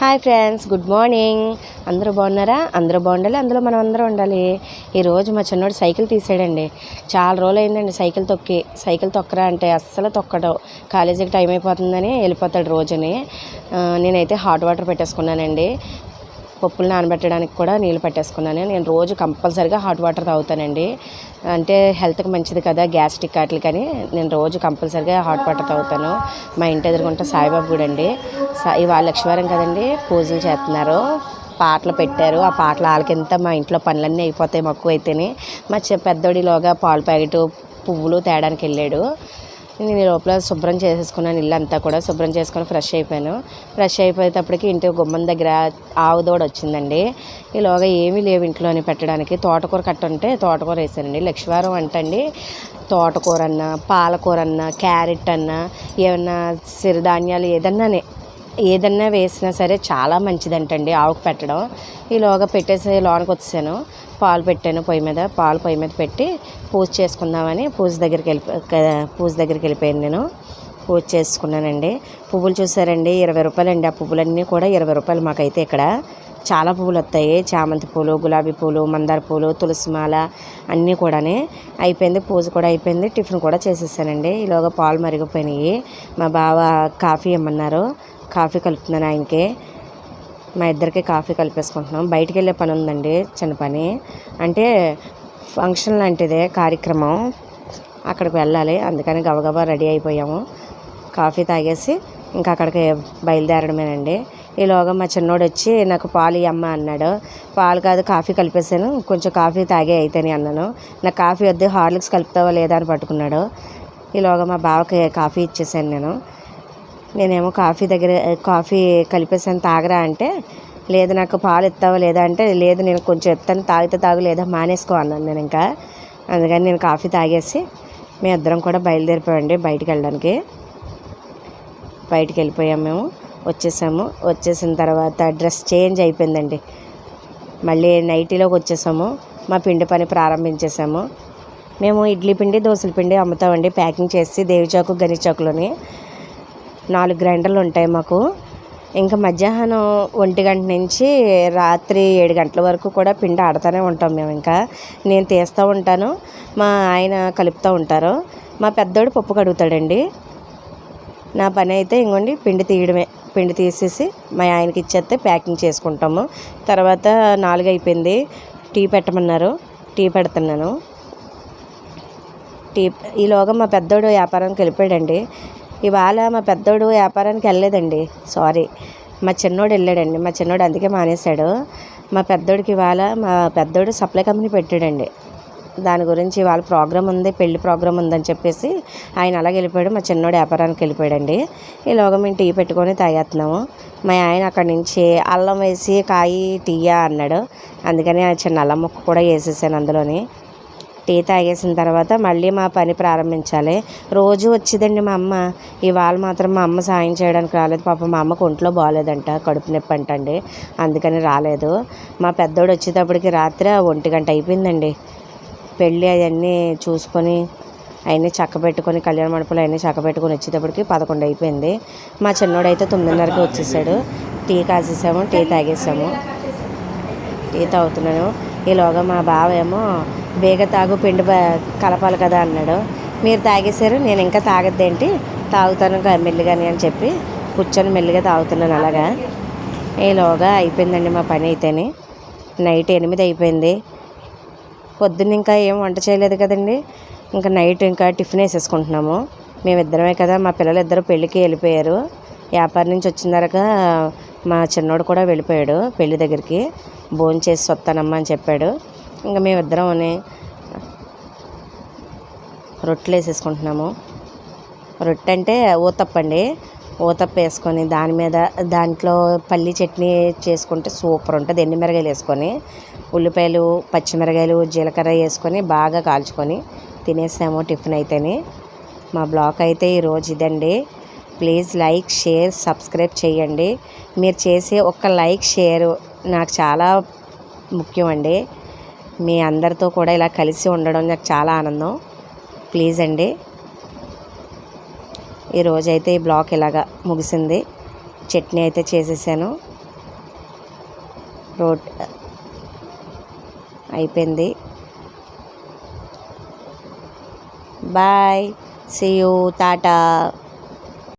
Hi friends good morning. అందరూ బాగున్నారా? అందరూ బాగుండాలి? అందులో మనం అందరూ ఉండాలి. ఈరోజు మా చిన్నోడు సైకిల్ తీసాడండి. చాలా రోజులు అయిందండి సైకిల్ తొక్కి. సైకిల్ తొక్కరా అంటే అస్సలు తొక్కడు. కాలేజీకి టైం అయిపోతుందని వెళ్ళిపోతాడు రోజుని. నేనైతే హాట్ వాటర్ పెట్టేసుకున్నానండి. పప్పులు నానబెట్టడానికి కూడా నీళ్ళు పెట్టేసుకున్నాను. నేను రోజు కంపల్సరిగా హాట్ వాటర్ తాగుతానండి. అంటే హెల్త్కి మంచిది కదా గ్యాస్ట్రిక్ కానీ. నేను రోజు కంపల్సరిగా హాట్ వాటర్ తాగుతాను. మా ఇంటి ఎదురుగుంట సాయిబాబు గుడి అండి. సా ఇవాళ లక్ష్మీవారం కదండి పూజలు చేస్తున్నారు. పాటలు పెట్టారు. ఆ పాటలు ఆలకింత మా ఇంట్లో పనులన్నీ అయిపోతాయి మక్కువ అయితేనే. మా చె- పెద్దోడిలోగా పాలు ప్యాకెట్ పువ్వులు తేడానికి వెళ్ళాడు. నేను ఈ లోపల శుభ్రం చేసేసుకున్నాను ఇల్లు అంతా కూడా శుభ్రం చేసుకొని ఫ్రెష్ అయిపోయాను. ఫ్రెష్ అయిపోయేటప్పటికి ఇంటి గుమ్మం దగ్గర ఆవు దూడ వచ్చిందండి. ఈలోగా ఏమీ లేవు ఇంట్లోని పెట్టడానికి. తోటకూర కట్ట ఉంటే తోటకూర వేసానండి. లక్ష్మీవారం అంటండి తోటకూర అన్న పాలకూర అన్న క్యారెట్ అన్న ఏమన్నా సిరిధాన్యాలు ఏదన్నానే ఏదన్నా వేసినా సరే చాలా మంచిదంటండి. ఆవుకు పెట్టడం. ఈలోగా పెట్టేసి లోనకి వచ్చేసాను. పాలు పెట్టాను పొయ్యి మీద. పాలు పొయ్యి మీద పెట్టి పూజ చేసుకుందామని పూజ దగ్గరికి వెళ్ళి పూజ దగ్గరికి వెళ్ళిపోయాను నేను. పూజ చేసుకున్నానండి. పువ్వులు చూసారండి. ఇరవై రూపాయలండి. ఆ పువ్వులన్నీ కూడా ఇరవై రూపాయలు మాకైతే ఇక్కడ. చాలా పువ్వులు వస్తాయి. చామంతి పూలు గులాబీ పూలు మందార పూలు తులసి మాల అన్నీ కూడానే అయిపోయింది. పూజ కూడా అయిపోయింది. టిఫిన్ కూడా చేసేసానండి. ఈలోగా పాలు మరిగిపోయినాయి. మా బావ కాఫీ ఇమ్మన్నారు. కాఫీ కలుపుతున్నాను ఆయనకి. మా ఇద్దరికి కాఫీ కలిపేసుకుంటున్నాం. బయటికి వెళ్ళే పని ఉందండి చిన్న పని. అంటే ఫంక్షన్ లాంటిదే కార్యక్రమం. అక్కడికి వెళ్ళాలి. అందుకని గబగబా రెడీ అయిపోయాము. కాఫీ తాగేసి ఇంకా అక్కడికి బయలుదేరడమేనండి. ఈలోగా మా చిన్నోడు వచ్చి నాకు పాలు ఇవ్వమ్మ అన్నాడు. పాలు కాదు కాఫీ కలిపేసాను కొంచెం కాఫీ తాగే అయితేనే అన్నాను. నాకు కాఫీ వద్దు హార్లిక్స్ కలుపుతావా లేదా అని పట్టుకున్నాడు. ఈలోగా మా బావకి కాఫీ ఇచ్చేసాను నేను. నేనేమో కాఫీ దగ్గర కాఫీ కలిపేసాను తాగరా అంటే లేదు నాకు పాలు ఇస్తావా లేదా అంటే లేదు నేను కొంచెం ఇస్తాను తాగితే తాగు లేదా మానేసుకో అన్నాను నేను ఇంకా. అందుకని నేను కాఫీ తాగేసి మేము ఇద్దరం కూడా బయలుదేరిపోయండి బయటికి వెళ్ళడానికి. బయటికి వెళ్ళిపోయాం మేము. వచ్చేసాము. వచ్చేసిన తర్వాత డ్రెస్ చేంజ్ అయిపోయిందండి. మళ్ళీ నైటీలోకి వచ్చేసాము. మా పిండి పని ప్రారంభించేసాము. మేము ఇడ్లీ పిండి దోశల పిండి అమ్ముతామండి. ప్యాకింగ్ చేసి దేవిచాకు గనిచాకులోని నాలుగు గ్రైండర్లు ఉంటాయి మాకు. ఇంకా మధ్యాహ్నం ఒంటి గంట నుంచి రాత్రి ఏడు గంటల వరకు కూడా పిండి ఆడుతూనే ఉంటాం మేము ఇంకా. నేను తీస్తూ ఉంటాను. మా ఆయన కలుపుతూ ఉంటారు. మా పెద్దోడు పప్పు కడుగుతాడండి. నా పని అయితే ఇంకోండి పిండి తీయడమే. పిండి తీసేసి మా ఆయనకి ఇచ్చేస్తే ప్యాకింగ్ చేసుకుంటాము. తర్వాత నాలుగు అయిపోయింది. టీ పెట్టమన్నారు. టీ పెడుతున్నాను. టీ ఈలోగా మా పెద్దోడు వ్యాపారానికి వెళ్ళిపోయాడండి. ఇవాళ మా పెద్దోడు వ్యాపారానికి వెళ్ళలేదండి. సారీ మా చిన్నోడు వెళ్ళాడండి. మా చిన్నోడు అందుకే మానేశాడు. మా పెద్దోడికి ఇవాళ మా పెద్దోడు సప్లై కంపెనీ పెట్టాడండి. దాని గురించి వాళ్ళ ప్రోగ్రామ్ ఉంది పెళ్ళి ప్రోగ్రామ్ ఉందని చెప్పేసి ఆయన అలాగే వెళ్ళిపోయాడు. మా చిన్నోడు వ్యాపారానికి వెళ్ళిపోయాడండి. ఈలోగా మేము టీ పెట్టుకొని తాగేస్తున్నాము. మా ఆయన అక్కడి నుంచి అల్లం వేసి కాయి టీయా అన్నాడు. అందుకని ఆ చిన్న అల్లం ముక్క కూడా వేసేసాను అందులోని. టీ తాగేసిన తర్వాత మళ్ళీ మా పని ప్రారంభించాలి. రోజు వచ్చిందండి మా అమ్మ. ఇవాళ మాత్రం మా అమ్మ సాయం చేయడానికి రాలేదు. పాపం మా అమ్మకు ఒంట్లో బాగాలేదంట కడుపు నొప్పి అంటండి. అందుకని రాలేదు. మా పెద్దోడు వచ్చేటప్పటికి రాత్రి ఒంటి గంట అయిపోయిందండి. పెళ్ళి అవన్నీ చూసుకొని అవన్నీ చక్క పెట్టుకొని కళ్యాణ మండపంలో అవన్నీ చక్క పెట్టుకొని వచ్చేటప్పటికి పదకొండు అయిపోయింది. మా చిన్నోడు అయితే తొమ్మిదిన్నరకి వచ్చేసాడు. టీ కాసేసాము టీ తాగేసాము. టీ తాగుతున్నాను. ఈలోగా మా బావ ఏమో బేగ తాగు పిండి బ- కలపాలి కదా అన్నాడు. మీరు తాగేశారు నేను ఇంకా తాగద్దేంటి? తాగుతాను మెల్లిగాని అని చెప్పి కూర్చొని మెల్లిగా తాగుతున్నాను అలాగా. ఈలోగా అయిపోయిందండి మా పని అయితేనే. నైట్ ఎనిమిది అయిపోయింది. పొద్దున్న ఇంకా ఏం వంట చేయలేదు కదండి. ఇంకా నైట్ ఇంకా టిఫిన్ వేసేసుకుంటున్నాము. మేమిద్దరమే కదా మా పిల్లలు ఇద్దరు పెళ్ళికి వెళ్ళిపోయారు. వ్యాపారం నుంచి వచ్చిన తర్వాత మా చిన్నోడు కూడా వెళ్ళిపోయాడు పెళ్ళి దగ్గరికి. భోజనం చేసి వస్తానమ్మా అని చెప్పాడు. ఇంకా మేమిద్దరం రొట్టెలు వేసేసుకుంటున్నాము. రొట్టె అంటే ఊతప్పండి. ఊతప్ప వేసుకొని దాని మీద దాంట్లో పల్లి చట్నీ చేసుకుంటే సూపర్ ఉంటుంది. ఎండుమిరగాయలు వేసుకొని ఉల్లిపాయలు పచ్చిమిరకాయలు జీలకర్ర వేసుకొని బాగా కాల్చుకొని తినేసాము టిఫిన్ అయితేనే. మా బ్లాగ్ అయితే ఈరోజు ఇదండి. ప్లీజ్ లైక్ షేర్ సబ్స్క్రైబ్ చేయండి. మీరు చేసే ఒక్క లైక్ షేర్ నాకు చాలా ముఖ్యం అండి మీ అందరితో కూడా ఇలా కలిసి ఉండడం నాకు చాలా ఆనందం. ప్లీజ్ అండి. ఈరోజైతే ఈ బ్లాక్ ఇలాగా ముగిసింది. చట్నీ అయితే చేసేసాను. రోడ్ అయిపోయింది. బాయ్. See you tata.